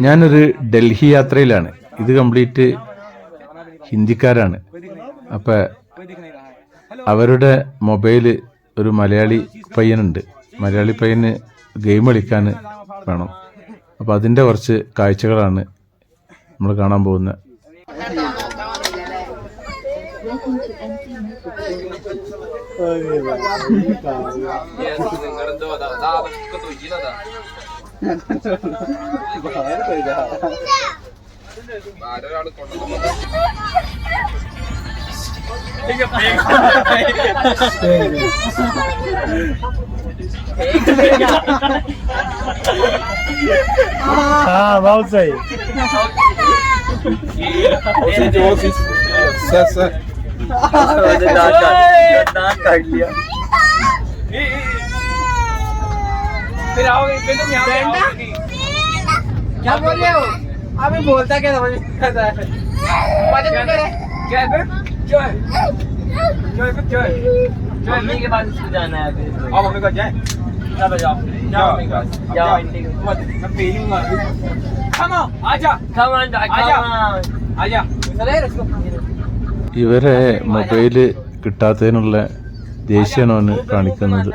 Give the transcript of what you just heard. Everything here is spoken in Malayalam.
ഞാനൊരു ഡൽഹി യാത്രയിലാണ്. ഇത് കംപ്ലീറ്റ് ഹിന്ദിക്കാരാണ്. അപ്പൊ അവരുടെ മൊബൈൽ ഒരു മലയാളി പയ്യനുണ്ട്. മലയാളി പയ്യന് ഗെയിം കളിക്കാൻ വേണം. അപ്പൊ അതിന്റെ കുറച്ച് കാഴ്ചകളാണ് നമ്മൾ കാണാൻ പോകുന്നത്. ആരൊരാൾ Ah, vamos aí. Você de outros. Certo, certo. हाँ बहुत सही फिर आओगे फिर तुम यहाँ क्या बोल रहे हो अभी बोलता क्या समझ में आता है नहीं क्या है क्या है क्या है है मम्मी के पास इसको जाना है आओ मम्मी का जाए चलो जाओ जाओ मम्मी के जाओ आंटी के मत मैं पी कम ऑन आजा कम ऑन आजा आजा चले इसको ഇവരെ മൊബൈൽ കിട്ടാത്തതിനുള്ള ദേഷ്യമാണ് കാണിക്കുന്നത്.